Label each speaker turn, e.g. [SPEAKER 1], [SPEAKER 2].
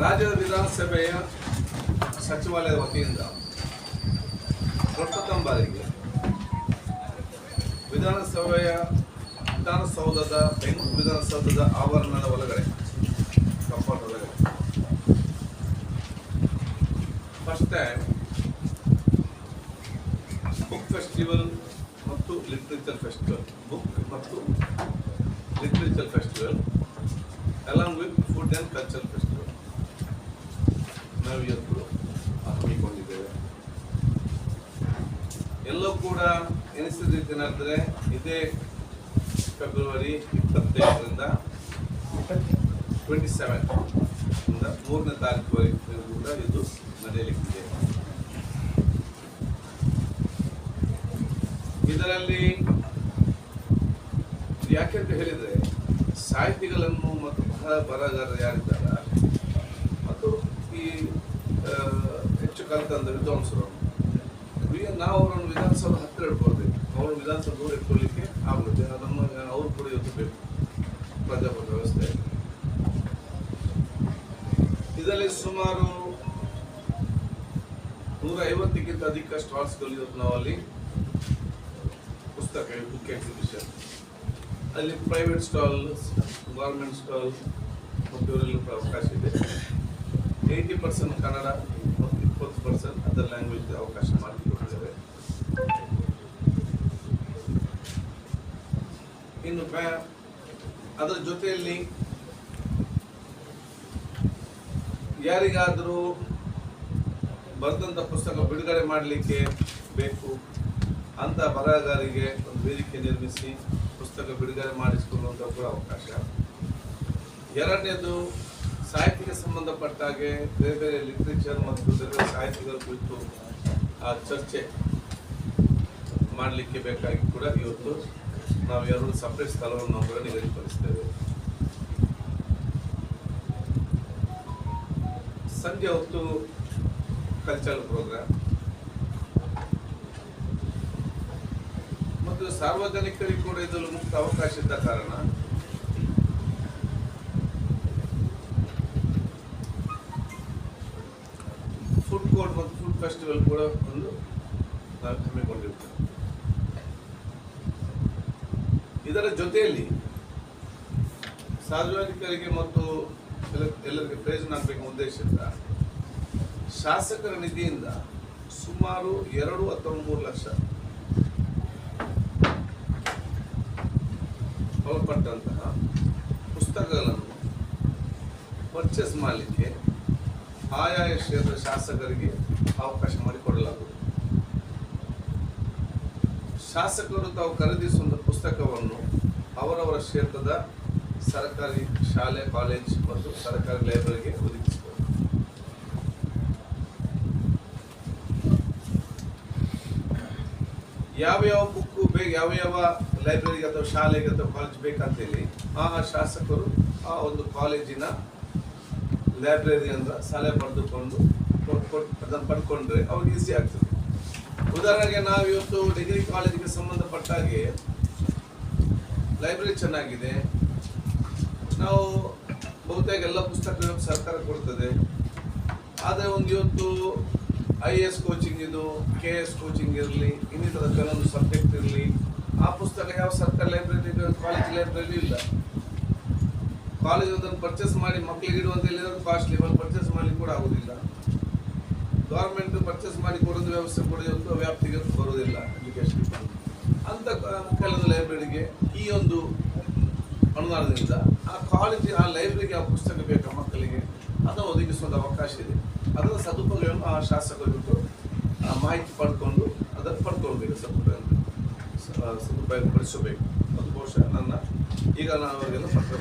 [SPEAKER 1] ರಾಜ್ಯದ ವಿಧಾನಸಭೆಯ ಸಚಿವಾಲಯದ ವತಿಯಿಂದ ಪ್ರಪ್ರಥಮ ಬಾರಿಗೆ ವಿಧಾನಸಭೆಯ ವಿಧಾನಸೌಧದ, ಬೆಂಗಳೂರು ವಿಧಾನಸೌಧದ ಆವರಣದ ಒಳಗಡೆ ಕಂಪೌಂಡ್ ಒಳಗಡೆ. ಫಸ್ಟ್ ಟೈಮ್ ಬುಕ್ ಫೆಸ್ಟಿವಲ್ ಮತ್ತು ಲಿಟ್ರೇಚರ್ ಫೆಸ್ಟಿವಲ್ ಬುಕ್ ಮತ್ತು literature festival along with food and culture festival ನಾವು ಇವತ್ತು ಹಮ್ಮಿಕೊಂಡಿದ್ದೇವೆ ಎಲ್ಲೂ ಕೂಡ ಎನಿಸಿದ ಇದೇ ಫೆಬ್ರವರಿ ಇಪ್ಪತ್ತೈದರಿಂದ ಟ್ವೆಂಟಿ ಸೆವೆನ್ ಮೂರನೇ ತಾರೀಕುವರೆಗೂ ಕೂಡ ಇದು ನಡೆಯಲಿಕ್ಕಿದೆ. ಇದರಲ್ಲಿ ಯಾಕೆ ಅಂತ ಹೇಳಿದರೆ ಸಾಹಿತಿಗಳನ್ನು ಮತ್ತು ಬರಹ ಬರಹಗಾರರು ಯಾರಿದ್ದಾರ ಮತ್ತು ಈ ಆ, ಹೆಚ್ಚು ಕಲಿತಂದ ವಿದ್ವಾಂಸರು. ಈಗ ನಾವು ಅವರನ್ನು ವಿಧಾನಸೌಧ ಹತ್ತಿರ ಇಟ್ಕೊಳ್ಬೇಕು ಅವರು ವಿಧಾನಸೌಧ ದೂರ ಇಟ್ಕೊಳ್ಳಿಕ್ಕೆ ಆಗುತ್ತೆ. ಅದನ್ನು ಅವ್ರು ಕೂಡ ಬೇಕು. ಪ್ರಜಾಪ್ರಭುತ್ವ ವ್ಯವಸ್ಥೆ. ಇದರಲ್ಲಿ ಸುಮಾರು ನೂರ ಐವತ್ತಕ್ಕಿಂತ ಅಧಿಕ ಸ್ಟಾಲ್ಸ್ಗಳು ಇವತ್ತು ನಾವು ಅಲ್ಲಿ ಪುಸ್ತಕ ಬುಕ್ ಎಕ್ಸಿಬಿಷನ್ ಅಲ್ಲಿ ಪ್ರೈವೇಟ್ ಸ್ಟಾಲ್ ಗೌರ್ಮೆಂಟ್ ಸ್ಟಾಲ್ ಮತ್ತು ಇವರಲ್ಲಿ ಅವಕಾಶ ಇದೆ. Eighty percent Kannada percent other language ಅವಕಾಶ ಮಾಡಿಕೊಟ್ಟಿದ್ದಾರೆ ಇನ್ನು ಅದರ ಜೊತೆಯಲ್ಲಿ ಯಾರಿಗಾದರೂ ಬರೆದಂಥ ಪುಸ್ತಕ ಬಿಡುಗಡೆ ಮಾಡಲಿಕ್ಕೆ ಬೇಕು, ಅಂತ ಬರಹಗಾರಿಗೆ ಒಂದು ವೇದಿಕೆ ನಿರ್ಮಿಸಿ ಪುಸ್ತಕ ಬಿಡುಗಡೆ ಮಾಡಿಸಿಕೊಳ್ಳುವಂಥ ಕೂಡ ಅವಕಾಶ. ಎರಡನೇದು ಸಾಹಿತ್ಯಕ್ಕೆ ಸಂಬಂಧಪಟ್ಟ ಹಾಗೆ ಬೇರೆ ಬೇರೆ ಲಿಟ್ರೇಚರ್ ಮತ್ತು ಬೇರೆ ಬೇರೆ ಸಾಹಿತ್ಯಗಳ ಕುರಿತು, ಆ, ಚರ್ಚೆ ಮಾಡಲಿಕ್ಕೆ ಬೇಕಾಗಿ ಕೂಡ ಇವತ್ತು ನಾವು ಎರಡು ಸಪ್ರೇಟ್ ಸ್ಥಳವನ್ನು ನಾವು ಕೂಡ ನಿಗದಿಪಡಿಸ್ತೇವೆ. ಸಂಜೆ ಹೊತ್ತು ಕಲ್ಚರಲ್ ಪ್ರೋಗ್ರಾಮ್ ಮತ್ತು ಸಾರ್ವಜನಿಕರಿಗೆ ಕೂಡ ಇದರಲ್ಲಿ ಮುಕ್ತ ಅವಕಾಶ ಇದ್ದ ಕಾರಣ ಫುಡ್ ಕೋರ್ಟ್ ಮತ್ತು ಫುಡ್ ಫೆಸ್ಟಿವಲ್ ಕೂಡ ಒಂದು ನಾವು ಇದರ ಜೊತೆಯಲ್ಲಿ ಸಾರ್ವಜನಿಕರಿಗೆ ಮತ್ತು ಎಲ್ಲ- ಎಲ್ಲರಿಗೆ ಪ್ರಯೋಜನ ಆಗಬೇಕು ಉದ್ದೇಶದಿಂದ ಶಾಸಕರ ನಿಧಿಯಿಂದ ಸುಮಾರು ಎರಡು ಅಥವಾ ಮೂರು ಲಕ್ಷ ಒಳಪಟ್ಟಂತಹ ಪುಸ್ತಕಗಳನ್ನು ಪರ್ಚೇಸ್ ಮಾಡಲಿಕ್ಕೆ ಆಯಾಯ ಕ್ಷೇತ್ರ ಶಾಸಕರಿಗೆ ಅವಕಾಶ ಮಾಡಿಕೊಡಲಾಗುವುದು. ಶಾಸಕರು ತಾವು ಖರೀದಿಸುವ ಪುಸ್ತಕವನ್ನು ಅವರವರ ಕ್ಷೇತ್ರದ ಸರ್ಕಾರಿ ಶಾಲೆ, ಕಾಲೇಜ್ ಮತ್ತು ಸರ್ಕಾರಿ ಲೈಬ್ರರಿಗೆ ಒದಗಿಸಬಹುದು ಯಾವ ಯಾವ ಬುಕ್ ಬೇಕು ಯಾವ ಯಾವ ಲೈಬ್ರರಿಗೆ ಅಥವಾ ಶಾಲೆಗೆ ಅಥವಾ ಕಾಲೇಜ್ ಬೇಕಂತೇಳಿ, ಆ ಶಾಸಕರು ಆ ಒಂದು ಕಾಲೇಜಿನ ಲೈಬ್ರರಿಯಿಂದ ಸಲಹೆ ಪಡೆದುಕೊಂಡು ಅದನ್ನು ಪಡ್ಕೊಂಡ್ರೆ ಅವ್ರಿಗೆ ಈಸಿ ಆಗ್ತದೆ. ಉದಾಹರಣೆಗೆ ನಾವು ಇವತ್ತು ಡಿಗ್ರಿ ಕಾಲೇಜಿಗೆ ಸಂಬಂಧಪಟ್ಟ ಹಾಗೆ ಲೈಬ್ರರಿ ಚೆನ್ನಾಗಿದೆ. ನಾವು ಬಹುತೇಕ ಎಲ್ಲ ಪುಸ್ತಕಗಳು ಸರ್ಕಾರ ಕೊಡ್ತದೆ. ಆದರೆ ಒಂದು ಇವತ್ತು ಐ ಎಸ್ ಕೋಚಿಂಗ್ ಇದು ಕೆ ಎಸ್ ಕೋಚಿಂಗ್ ಇರಲಿ, ಇನ್ನಿತರ ಕೆಲವೊಂದು ಸಬ್ಜೆಕ್ಟ್ ಇರಲಿ, ಆ ಪುಸ್ತಕ ಯಾವ ಸರ್ಕಾರಿ ಲೈಬ್ರರಿ ಕಾಲೇಜ್ ಲೈಬ್ರರಿ ಇಲ್ಲ. ಕಾಲೇಜ್ ಅದನ್ನು ಪರ್ಚೇಸ್ ಮಾಡಿ ಮಕ್ಕಳಿಗೆ ಇಡುವಂತ ಹೇಳಿದ್ರೆ ಕಾಸ್ಟ್ಲಿ ಇವಾಗ ಪರ್ಚೇಸ್ ಮಾಡಲಿಕ್ಕೆ ಕೂಡ ಆಗೋದಿಲ್ಲ. ಗೌರ್ಮೆಂಟ್ ಪರ್ಚೇಸ್ ಮಾಡಿ ಕೊಡೋದು ವ್ಯವಸ್ಥೆ ಕೂಡ ಇವತ್ತು ವ್ಯಾಪ್ತಿಗೆ ಬರೋದಿಲ್ಲ ಅಂತ ಕೆಲವು ಲೈಬ್ರರಿಗೆ ಈ ಒಂದು ಅನುದಾನದಿಂದ ಆ ಕಾಲೇಜ್ ಆ ಲೈಬ್ರರಿಗೆ ಆ ಪುಸ್ತಕ ಬೇಕಾ ಮಕ್ಕಳಿಗೆ? ಅದನ್ನು ಒದಗಿಸುವಂಥ ಅವಕಾಶ ಇದೆ. ಅದರ ಸದುಪಯೋಗವನ್ನು ಆ ಶಾಸಕರು ಆ ಮಾಹಿತಿ ಪಡ್ಕೊಂಡು ಅದನ್ನು ಪಡ್ಕೊಳ್ಬೇಕು ಸದುಪಯೋಗ ಸದುಪಯೋಗ ಪಡಿಸಬೇಕು ಅದು ಬಹುಶಃ ನನ್ನ, ಈಗ ನಾನು ಅವರಿಗೆಲ್ಲ ಪತ್ರ